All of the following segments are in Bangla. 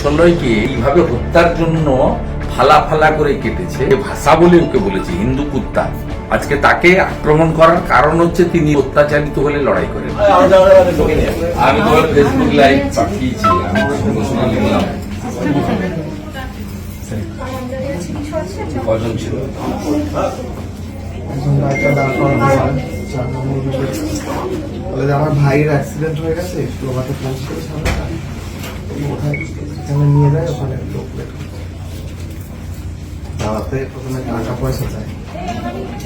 কিশলয়কে এইভাবে হত্যার জন্য ফালা ফালা করে কেটেছে। ভাষা বলে ওকে বলেছে হিন্দু কুত্তা। আজকে তাকে আক্রমণ করার কারণ হচ্ছে তিনি অত্যাচারিত হলে লড়াই করেন। আমি তোমার ফেসবুক লাইভ পাঠিয়েছি কজন ছিল? আমার ভাইয়ের অ্যাক্সিডেন্ট হয়ে গেছে একটু আমাকে পৌঁছে করে কোথায় যেখানে নিয়ে যায় ওখানে লোক দাঁড়াতে প্রথমে টাকা পয়সা চাই।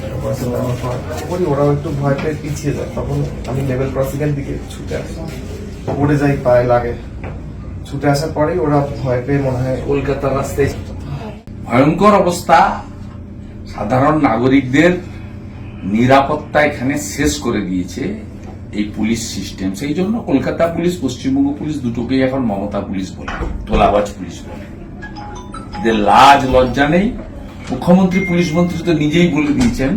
টাকা পয়সা দেওয়ার পর করি ওরাও একটু ভয় পেয়ে পিছিয়ে যায়। তখন আমি লেভেল ক্রসিংয়ের দিকে ছুটে আসি। পড়ে যাই পায়ে লাগে। ছুটে আসার পরেই ওরা ভয় পেয়ে মনে হয় কলকাতার রাস্তায় ভয়ঙ্কর অবস্থা। সাধারণ নাগরিকদের নিরাপত্তা এখানে শেষ করে দিয়েছে। এই পুলিশ সিস্টেম সেই জন্য কলকাতা পুলিশ, পশ্চিমবঙ্গ পুলিশ দুটোকেই এখন মমতা পুলিশ বলে, তোলাবাজ পুলিশ বলে। এদের লাজ, লজ্জা নেই। মুখ্যমন্ত্রী, পুলিশ মন্ত্রী তো নিজেই বলে দিয়েছেন,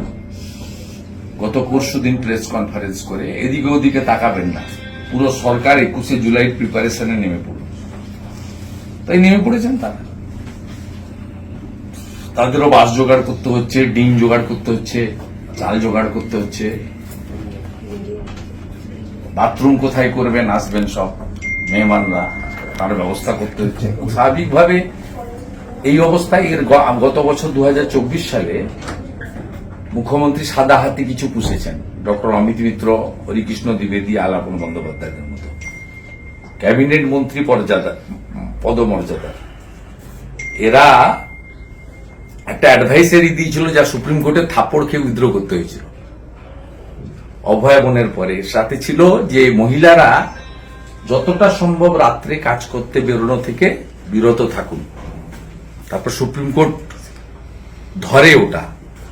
গত পরশু দিন প্রেস কনফারেন্স করে, এদিকে ওদিকে তাকাবেন না। পুরো সরকার একুশে জুলাই প্রিপারেশনে নেমে পড়ল। তাই নেমে পড়েছেন তারা। তাদেরও বাস জোগাড় করতে হচ্ছে, ডিম জোগাড় করতে হচ্ছে, চাল জোগাড় করতে হচ্ছে। বাথরুম কোথায় করবেন, আসবেন সব। মেহমানরা তার ব্যবস্থা করতে হচ্ছে। স্বাভাবিকভাবে এই অবস্থায় এর গত বছর দু হাজার চব্বিশ সালে মুখ্যমন্ত্রী সাদা হাতে কিছু পুষেছেন। ডক্টর অমিত মিত্র, হরিকৃষ্ণ দ্বিবেদী, আলাপন বন্দ্যোপাধ্যায়ের মতো। ক্যাবিনেট মন্ত্রী পদমর্যাদা। এরা একটা অ্যাডভাইসারি দিয়েছিল যা সুপ্রিম কোর্টে থাপ্পড় খেয়ে উইথড্র করতে হয়েছিল। অভয়াবনের পরে। সাথে ছিল যে মহিলারা যতটা সম্ভব রাত্রে কাজ করতে বেরোনো থেকে বিরত থাকুন। তারপর সুপ্রিম কোর্ট ধরে ওটা,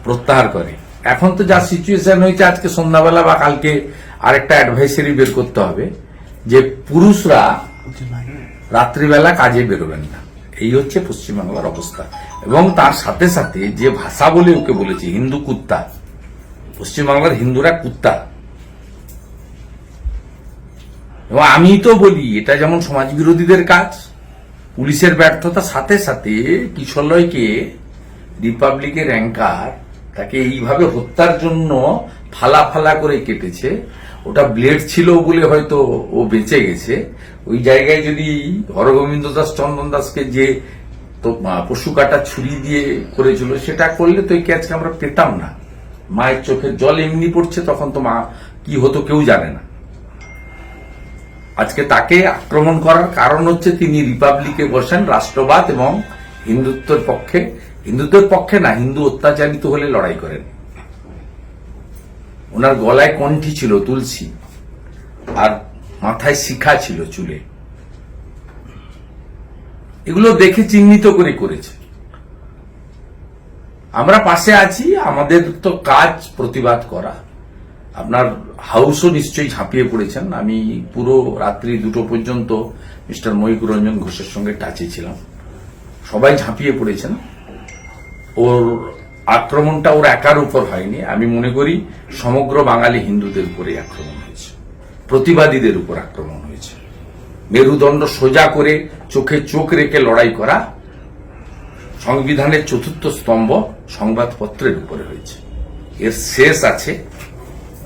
প্রত্যাহার করে। এখন তো যা সিচুয়েশন হয়েছে, আজকে সন্ধ্যাবেলা বা কালকে আরেকটা অ্যাডভাইসারি বের করতে হবে যে পুরুষরা রাত্রিবেলা কাজে বেরোবেন না। এই হচ্ছে পশ্চিমবাংলার অবস্থা। এবং তার সাথে সাথে যে ভাষা বলে ওকে বলেছে, হিন্দু কুত্তা পশ্চিমবাংলার হিন্দুরা কুত্তা। এবং আমি তো বলি, এটা যেমন সমাজ বিরোধীদের কাজ, পুলিশের ব্যর্থতা সাথে সাথে কিশলয়কে রিপাবলিকের অ্যাঙ্কার তাকে এইভাবে হত্যার জন্য ফালা ফালা করে কেটেছে। ওটা ব্লেড ছিল বলে হয়তো ও বেঁচে গেছে। ওই জায়গায় যদি হরগোবিন্দ দাস, চন্দন দাসকে যে পশু কাটা ছুরি দিয়ে করেছিল, সেটা করলে তো এই ক্যাচকে আমরা পেতাম না। মায়ের চোখের জল এমনি পড়ছে, তখন তো মা কি হতো কেউ জানে না। আজকে তাকে আক্রমণ করার কারণ হচ্ছে তিনি রিপাবলিকে বসেন রাষ্ট্রবাদ এবং হিন্দুত্বের পক্ষে। হিন্দুত্বের পক্ষে না, হিন্দু অত্যাচারিত হলে লড়াই করেন। ওনার গলায় কণ্ঠি ছিল তুলসী, আর মাথায় শিখা ছিল চুলে। এগুলো দেখে চিহ্নিত করে করেছে। আমরা পাশে আছি, আমাদের তো কাজ প্রতিবাদ করা। আপনার হাউসও নিশ্চয়ই ঝাঁপিয়ে পড়েছেন। আমি পুরো রাত্রি দুটো পর্যন্ত মিস্টার মহিকুর রঞ্জন ঘোষের সঙ্গে টাচে ছিলাম। সবাই ঝাঁপিয়ে পড়েছেন। ওর আক্রমণটা ওর একার উপর হয়নি। আমি মনে করি সমগ্র বাঙালি হিন্দুদের উপরে আক্রমণ হয়েছে। প্রতিবাদীদের উপর আক্রমণ হয়েছে। মেরুদণ্ড সোজা করে চোখে চোখ রেখে লড়াই করা সংবিধানের চতুর্থ স্তম্ভ সংবাদপত্রের উপরে হয়েছে। এর শেষ আছে,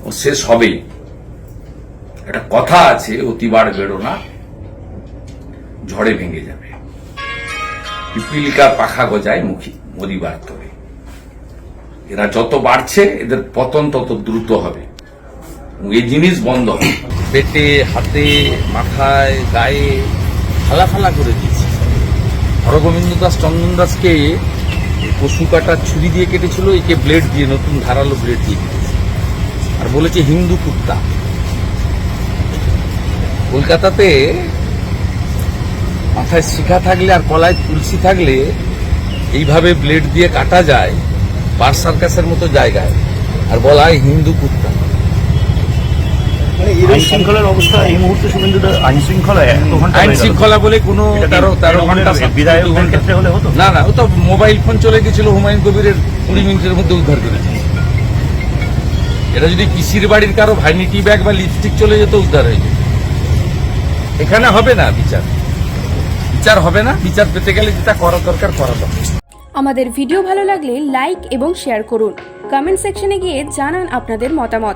ও শেষ হবেই। একটা কথা আছে, অতিবার বেরো না ঝড়ে ভেঙে যাবে। পিপিলিকা পাখা গজায় মুখী, মরিবার তরে। এরা যত বাড়ছে, এদের পতন তত দ্রুত হবে। এই জিনিস বন্ধ হবে। পেটে, হাতে, মাথায়, গায়ে, ফালা ফালা করে দিয়েছে। হরগোবিন্দ দাস, চন্দন দাসকে পশু কাটার ছুরি দিয়ে কেটেছিল, একে ব্লেড দিয়ে, নতুন ধারালো ব্লেড দিয়ে আর বলেছে হিন্দু কুত্তা। কলকাতাতে মাথায় শিখা থাকলে আর কলায় তুলসী থাকলে এইভাবে ব্লেড দিয়ে কাটা যায় পার সার্কাসের মতো জায়গায়। আর বলা হয় হিন্দু কুত্তা। আইন শৃঙ্খলার অবস্থা এই মুহূর্তে শুভেন্দুদা আইন শৃঙ্খলা এত ঘণ্টা আইন শৃঙ্খলা বলে কোনো তেরো তেরো ঘণ্টা সাত- বিধায়কদের চোদ্দ ঘন্টা- ক্ষেত্রে হলে হতো? না না ও তো মোবাইল ফোন চলে গেছিল হুমায়ুন কবিরের কুড়ি মিনিটের মধ্যে উদ্ধার করেছে। এটা যদি পিসির বাড়ির কারও ভাইনিটি ব্যাগ বা লিপস্টিক চলে যেত উদ্ধার হয়ে যেত। এখানে হবে না বিচার। বিচার হবে না বিচার পেতে গেলে যেটা করা দরকার করা দরকার। আমাদের ভিডিও ভালো লাগলে লাইক এবং শেয়ার করুন। কমেন্ট সেকশনে গিয়ে জানান আপনাদের মতামত।